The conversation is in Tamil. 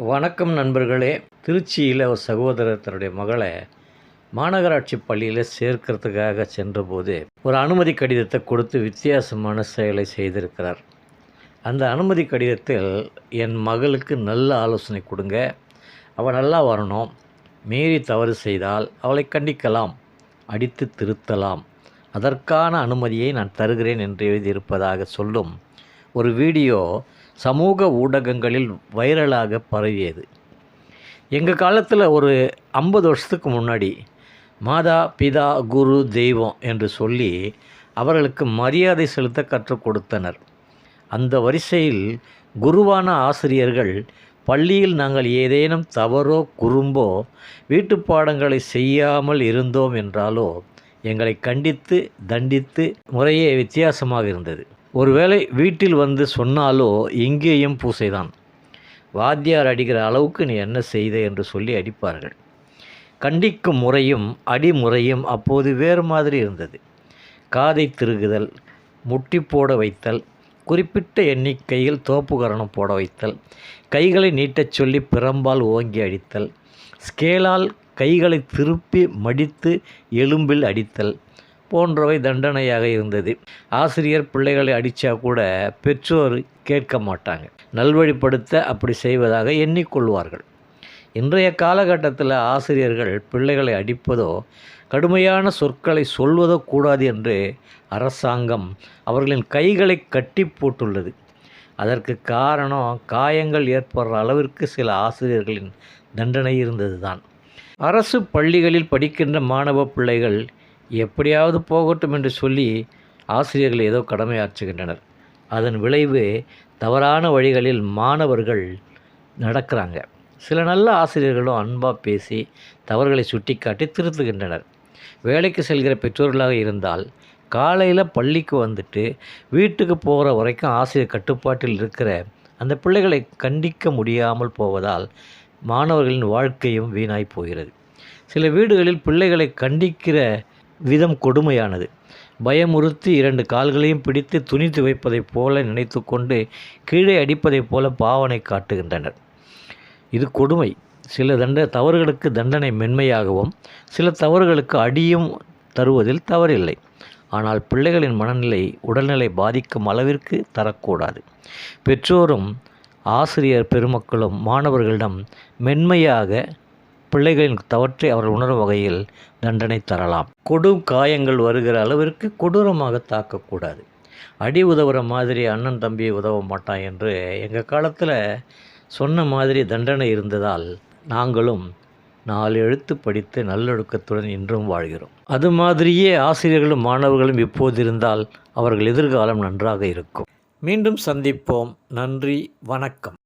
வணக்கம் நண்பர்களே. திருச்சியில் ஒரு சகோதரர் தன்னுடைய மகளை மாநகராட்சி பள்ளியில் சேர்க்கறதுக்காக சென்றபோது ஒரு அனுமதி கடிதத்தை கொடுத்து வித்தியாசமான செயலை செய்திருக்கிறார். அந்த அனுமதி கடிதத்தில் என் மகளுக்கு நல்ல ஆலோசனை கொடுங்க. அவள் நல்லா வரணும். மீறி தவறு செய்தால் அவளை கண்டிக்கலாம். அடித்து திருத்தலாம். அதற்கான அனுமதியை நான் தருகிறேன் என்று எழுதியிருப்பதாக சொல்லும் ஒரு வீடியோ சமூக ஊடகங்களில் வைரலாக பரவியது. எங்கள் காலத்தில் ஒரு ஐம்பது வருஷத்துக்கு முன்னாடி மாதா பிதா குரு தெய்வம் என்று சொல்லி அவர்களுக்கு மரியாதை செலுத்த கற்றுக் கொடுத்தனர். அந்த வரிசையில் குருவான ஆசிரியர்கள் பள்ளியில் நாங்கள் ஏதேனும் தவறோ குறும்போ வீட்டு பாடங்களை செய்யாமல் இருந்தோம் என்றாலோ எங்களை கண்டித்து தண்டித்து முறையே வித்தியாசமாக இருந்தது. ஒருவேளை வீட்டில் வந்து சொன்னாலோ இங்கேயும் பூசைதான். வாத்தியார் அடிக்கிற அளவுக்கு நீ என்ன செய்த என்று சொல்லி அடிப்பார்கள். கண்டிக்கும் முறையும் அடிமுறையும் அப்போது வேறு மாதிரி இருந்தது. காதை திருகுதல் முட்டி போட வைத்தல் குறிப்பிட்ட எண்ணிக்கையில் தோப்புகரணம் போட வைத்தல் கைகளை நீட்டச் சொல்லி பிரம்பால் ஓங்கி அடித்தல் ஸ்கேலால் கைகளை திருப்பி மடித்து எலும்பில் அடித்தல் போன்றவை தண்டனையாக இருந்தது. ஆசிரியர் பிள்ளைகளை அடித்தா கூட பெற்றோர் கேட்க மாட்டாங்க. நல்வழிப்படுத்த அப்படி செய்வதாக எண்ணிக்கொள்வார்கள். இன்றைய காலகட்டத்தில் ஆசிரியர்கள் பிள்ளைகளை அடிப்பதோ கடுமையான சொற்களை சொல்வதோ கூடாது என்று அரசாங்கம் அவர்களின் கைகளை கட்டி போட்டுள்ளது. அதற்கு காரணம் காயங்கள் ஏற்படுற அளவிற்கு சில ஆசிரியர்களின் தண்டனை இருந்தது தான் அரசு பள்ளிகளில் படிக்கின்ற மாணவ பிள்ளைகள் எப்படியாவது போகட்டும் என்று சொல்லி ஆசிரியர்கள் ஏதோ கடமையாற்றுகின்றனர். அதன் விளைவு தவறான வழிகளில் மாணவர்கள் நடக்கிறாங்க. சில நல்ல ஆசிரியர்களும் அன்பாக பேசி தவறுகளை சுட்டிக்காட்டி திருத்துகின்றனர். வேலைக்கு செல்கிற பெற்றோர்களாக இருந்தால் காலையில் பள்ளிக்கு வந்துட்டு வீட்டுக்கு போகிற வரைக்கும் ஆசிரியர் கட்டுப்பாட்டில் இருக்கிற அந்த பிள்ளைகளை கண்டிக்க முடியாமல் போவதால் மாணவர்களின் வாழ்க்கையும் வீணாய் போகிறது. சில வீடுகளில் பிள்ளைகளை கண்டிக்கிற விதம் கொடுமையானது. பயமுறுத்தி இரண்டு கால்களையும் பிடித்து துணி துவைப்பதைப் போல நினைத்து கொண்டு கீழே அடிப்பதைப் போல பாவனை காட்டுகின்றனர். இது கொடுமை. சில தண்ட தவறுகளுக்கு தண்டனை மென்மையாகவும் சில தவறுகளுக்கு அடியும் தருவதில் தவறில்லை. ஆனால் பிள்ளைகளின் மனநிலை உடல்நிலை பாதிக்கும் அளவிற்கு தரக்கூடாது. பெற்றோரும் ஆசிரியர் பெருமக்களும் மாணவர்களிடம் மென்மையாக பிள்ளைகளின் தவற்றை அவர்கள் உணரும் வகையில் தண்டனை தரலாம். கொடும் காயங்கள் வருகிற அளவிற்கு கொடூரமாக தாக்கக்கூடாது. அடி உதவுற மாதிரி அண்ணன் தம்பி உதவ மாட்டான் என்று எங்கள் காலத்தில் சொன்ன மாதிரி தண்டனை இருந்ததால் நாங்களும் நாலு எழுத்து படித்து நல்லொழுக்கத்துடன் இன்றும் வாழ்கிறோம். அது மாதிரியே ஆசிரியர்களும் மாணவர்களும் இப்போது இருந்தால் அவர்கள் எதிர்காலம் நன்றாக இருக்கும். மீண்டும் சந்திப்போம். நன்றி. வணக்கம்.